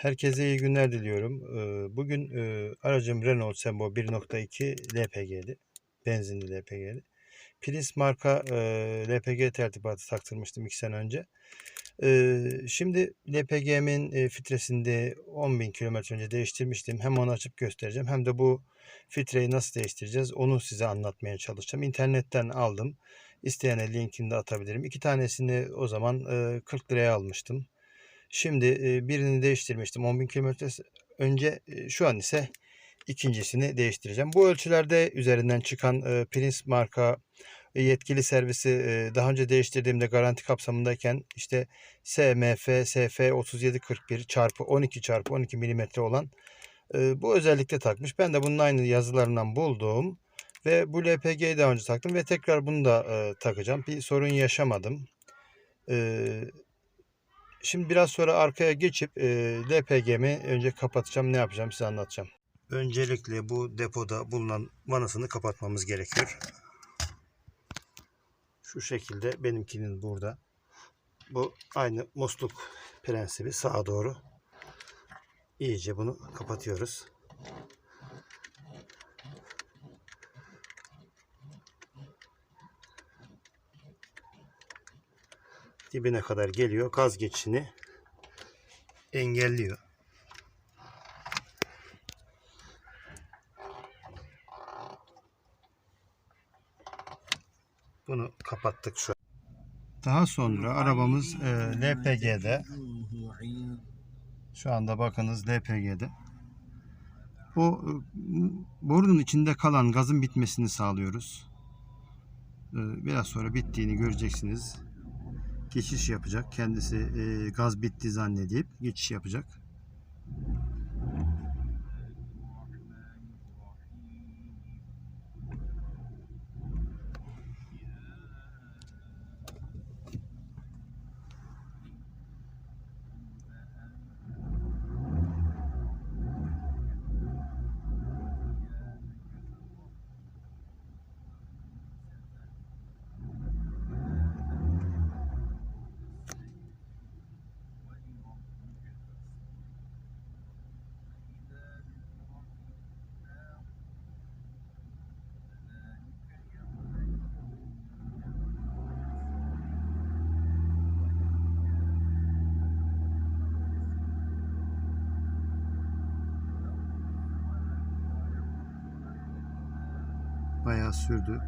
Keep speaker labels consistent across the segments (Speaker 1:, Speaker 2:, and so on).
Speaker 1: Herkese iyi günler diliyorum. Ee, Bugün e, aracım Renault Sembo 1.2 LPG'li. Benzinli LPG'li. Prince marka e, LPG tertibatı taktırmıştım 2 sene önce. Ee, Şimdi LPG'min e, filtresinde 10.000 kilometre önce değiştirmiştim. Hem onu açıp göstereceğim hem de bu filtreyi nasıl değiştireceğiz onu size anlatmaya çalışacağım. İnternetten aldım. İsteyene linkini de atabilirim. İki tanesini o zaman e, 40 liraya almıştım. Şimdi birini değiştirmiştim 10.000 kilometre önce. Şu an ise ikincisini değiştireceğim. Bu ölçülerde üzerinden çıkan Prince marka yetkili servisi daha önce değiştirdiğimde garanti kapsamındayken işte SMF SF 3741 çarpı 12 çarpı 12 milimetre olan bu özellikle takmış. Ben de bunun aynı yazılarından buldum ve bu LPG'yi daha önce taktım ve tekrar bunu da takacağım. Bir sorun yaşamadım. Şimdi biraz sonra arkaya geçip e, LPG'mi önce kapatacağım. Ne yapacağım size anlatacağım. Öncelikle bu depoda bulunan vanasını kapatmamız gerekiyor. Şu şekilde benimkinin burada. Bu aynı musluk prensibi sağa doğru. İyice bunu kapatıyoruz. Dibine kadar geliyor. Gaz geçişini engelliyor. Bunu kapattık şu. Daha sonra arabamız e, LPG'de. Şu anda bakınız LPG'de. O e, borunun içinde kalan gazın bitmesini sağlıyoruz. E, Biraz sonra bittiğini göreceksiniz geçiş yapacak. Kendisi e, gaz bitti zannedip geçiş yapacak. Bayağı sürdü.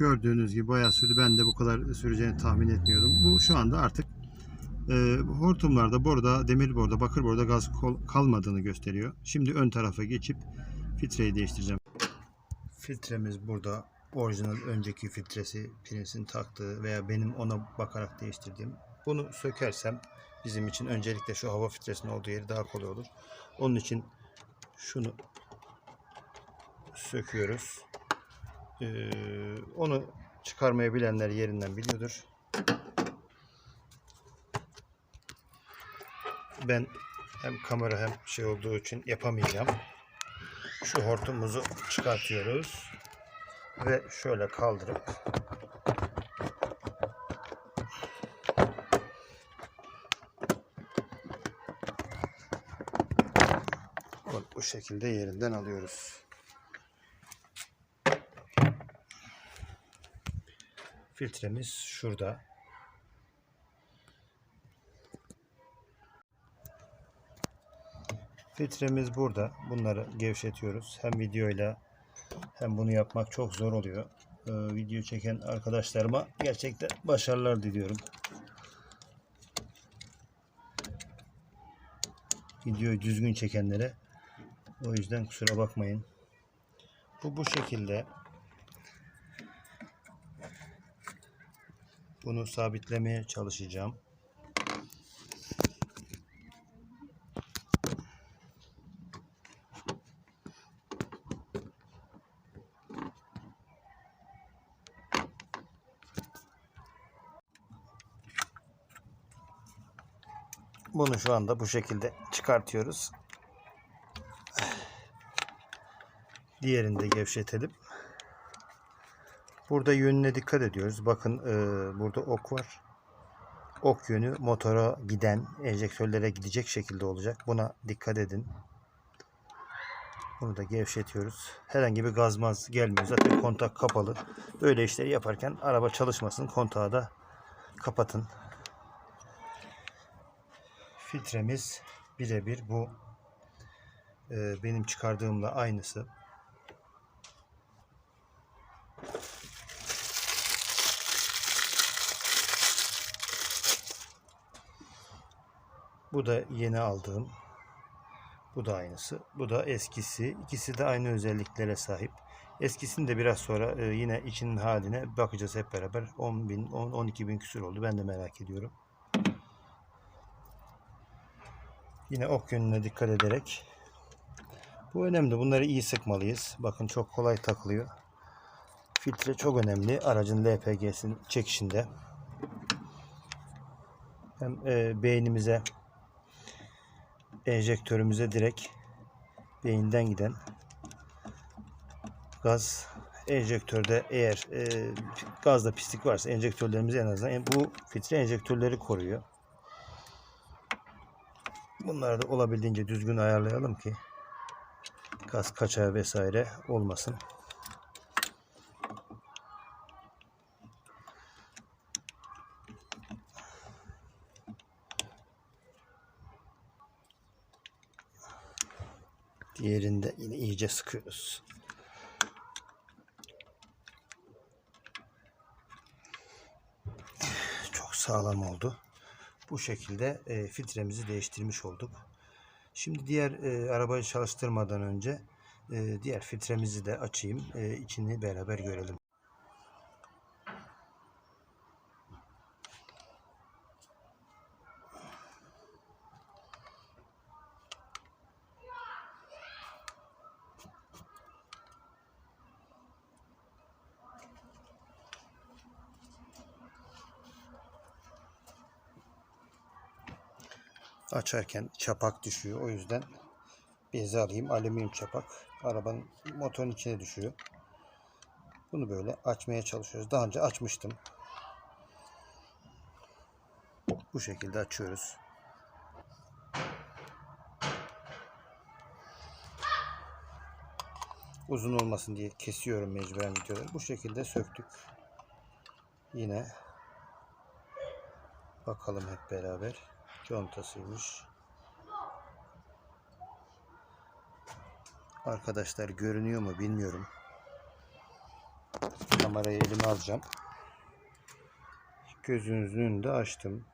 Speaker 1: Gördüğünüz gibi bayağı sürdü. Ben de bu kadar süreceğini tahmin etmiyordum. Bu şu anda artık e, hortumlarda, boruda, demir boruda, bakır boruda gaz kol- kalmadığını gösteriyor. Şimdi ön tarafa geçip filtreyi değiştireceğim. Filtremiz burada. Orijinal önceki filtresi Prince'in taktığı veya benim ona bakarak değiştirdiğim. Bunu sökersem bizim için öncelikle şu hava filtresinin olduğu yeri daha kolay olur. Onun için şunu söküyoruz. Ee, onu çıkarmayı bilenler yerinden biliyordur. Ben hem kamera hem şey olduğu için yapamayacağım. Şu hortumumuzu çıkartıyoruz ve şöyle kaldırıp bu- şekilde yerinden alıyoruz. Filtremiz şurada. Filtremiz burada. Bunları gevşetiyoruz. Hem videoyla hem bunu yapmak çok zor oluyor. Ee, video çeken arkadaşlarıma gerçekten başarılar diliyorum. Videoyu düzgün çekenlere o yüzden kusura bakmayın. Bu bu şekilde Bunu sabitlemeye çalışacağım. Bunu şu anda bu şekilde çıkartıyoruz. Diğerini de gevşetelim. Burada yönüne dikkat ediyoruz. Bakın e, burada ok var. Ok yönü motora giden, enjektörlere gidecek şekilde olacak. Buna dikkat edin. Bunu da gevşetiyoruz. Herhangi bir gazmaz gelmiyor. Zaten kontak kapalı. Böyle işleri yaparken araba çalışmasın. Kontağı da kapatın. Filtremiz birebir bu e, benim çıkardığımla aynısı. Bu da yeni aldığım. Bu da aynısı. Bu da eskisi. İkisi de aynı özelliklere sahip. Eskisini de biraz sonra e, yine içinin haline bakacağız hep beraber. 10 bin, 10, 12 bin küsür oldu. Ben de merak ediyorum. Yine ok yönüne dikkat ederek. Bu önemli. Bunları iyi sıkmalıyız. Bakın çok kolay takılıyor. Filtre çok önemli. Aracın LPG'sinin çekişinde. Hem e, beynimize enjektörümüze direkt beyinden giden gaz enjektörde eğer e, gazda pislik varsa enjektörlerimiz en azından bu filtre enjektörleri koruyor. Bunları da olabildiğince düzgün ayarlayalım ki gaz kaçağı vesaire olmasın. Diğerinde yine iyice sıkıyoruz. Çok sağlam oldu. Bu şekilde e, filtremizi değiştirmiş olduk. Şimdi diğer e, arabayı çalıştırmadan önce e, diğer filtremizi de açayım. E, içini beraber görelim. Açarken çapak düşüyor. O yüzden bezi alayım. Alüminyum çapak. Arabanın motorun içine düşüyor. Bunu böyle açmaya çalışıyoruz. Daha önce açmıştım. Bu şekilde açıyoruz. Uzun olmasın diye kesiyorum mecburen videoları. Bu şekilde söktük. Yine bakalım hep beraber contasıymış. Arkadaşlar görünüyor mu bilmiyorum. Kamerayı elime alacağım. Gözünüzün önünde açtım.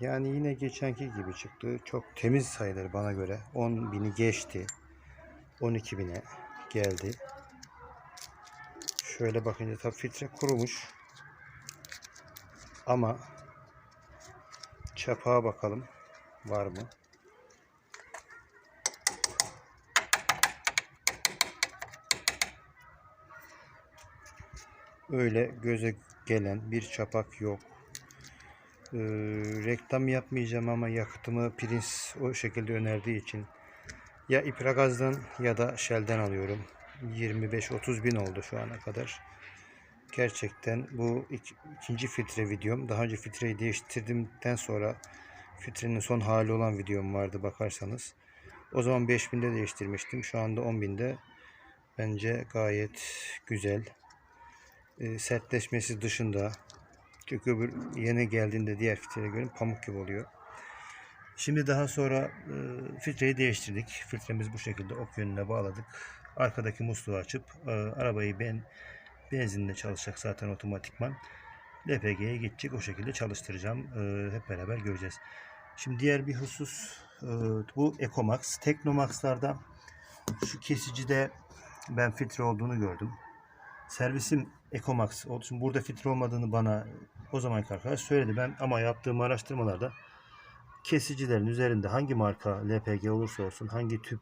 Speaker 1: Yani yine geçenki gibi çıktı. Çok temiz sayılır bana göre. 10 bini geçti. 12 bine geldi. Şöyle bakınca tabii filtre kurumuş. Ama çapağa bakalım. Var mı? Öyle göze gelen bir çapak yok. Ee, reklam yapmayacağım ama yakıtımı Prince o şekilde önerdiği için ya İpragaz'dan ya da Shell'den alıyorum. 25-30 bin oldu şu ana kadar. Gerçekten bu ik- ikinci filtre videom. Daha önce filtreyi değiştirdimden sonra filtrenin son hali olan videom vardı bakarsanız. O zaman 5000'de değiştirmiştim. Şu anda 10.000'de. Bence gayet güzel. Ee, sertleşmesi dışında. Çünkü öbür yeni geldiğinde diğer filtreye göre pamuk gibi oluyor. Şimdi daha sonra e, filtreyi değiştirdik. Filtremiz bu şekilde ok yönüne bağladık. Arkadaki musluğu açıp e, arabayı ben benzinle çalışacak zaten otomatikman. LPG'ye geçecek o şekilde çalıştıracağım. E, hep beraber göreceğiz. Şimdi diğer bir husus e, bu Ecomax. Teknomax'larda şu kesicide ben filtre olduğunu gördüm. Servisim Ecomax olduğu için burada filtre olmadığını bana o zamanki arkadaş söyledi. Ben ama yaptığım araştırmalarda kesicilerin üzerinde hangi marka LPG olursa olsun, hangi tüp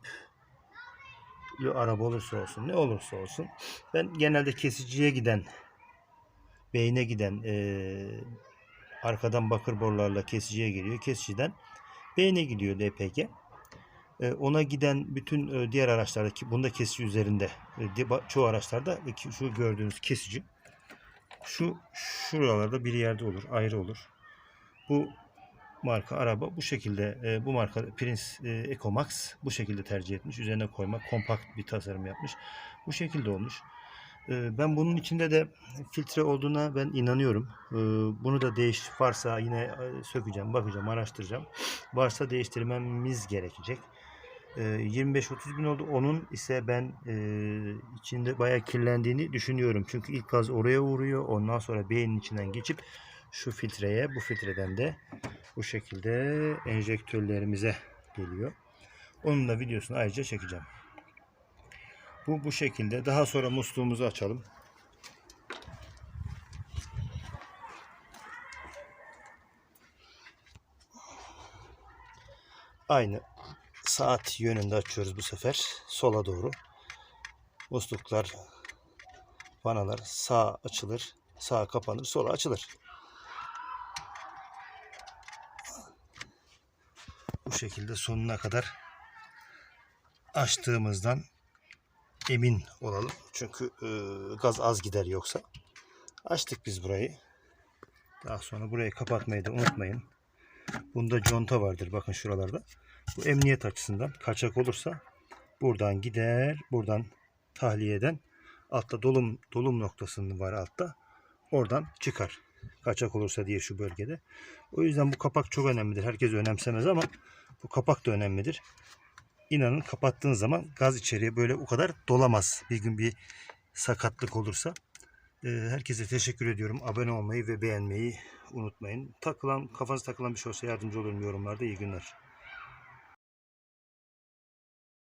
Speaker 1: araba olursa olsun, ne olursa olsun ben genelde kesiciye giden, beyne giden eee, arkadan bakır borularla kesiciye geliyor. Kesiciden beyne gidiyor LPG. E, ona giden bütün e, diğer araçlardaki bunda kesici üzerinde e, çoğu araçlarda e, ki- şu gördüğünüz kesici şu şuralarda bir yerde olur ayrı olur. Bu marka araba bu şekilde e, bu marka Prince e, Ecomax bu şekilde tercih etmiş. Üzerine koyma kompakt bir tasarım yapmış. Bu şekilde olmuş. E, ben bunun içinde de filtre olduğuna ben inanıyorum. E, bunu da değiş varsa yine e, sökeceğim, bakacağım, araştıracağım. Varsa değiştirmemiz gerekecek. E, 25-30 bin oldu. Onun ise ben e, içinde bayağı kirlendiğini düşünüyorum. Çünkü ilk gaz oraya vuruyor. Ondan sonra beynin içinden geçip şu filtreye, bu filtreden de bu şekilde enjektörlerimize geliyor. Onun da videosunu ayrıca çekeceğim. Bu bu şekilde. Daha sonra musluğumuzu açalım. Aynı saat yönünde açıyoruz bu sefer. Sola doğru. Musluklar, vanalar sağ açılır, sağ kapanır, sola açılır. Bu şekilde sonuna kadar açtığımızdan emin olalım. Çünkü e, gaz az gider yoksa. Açtık biz burayı. Daha sonra burayı kapatmayı da unutmayın. Bunda conta vardır bakın şuralarda. Bu emniyet açısından kaçak olursa buradan gider, buradan tahliyeden altta dolum dolum noktasının var altta. Oradan çıkar. Kaçak olursa diye şu bölgede. O yüzden bu kapak çok önemlidir. Herkes önemsemez ama bu kapak da önemlidir. İnanın kapattığın zaman gaz içeriye böyle o kadar dolamaz. Bir gün bir sakatlık olursa. Ee, Herkese teşekkür ediyorum. Abone olmayı ve beğenmeyi unutmayın. Takılan, kafanıza takılan bir şey olsa yardımcı olurum yorumlarda. İyi günler.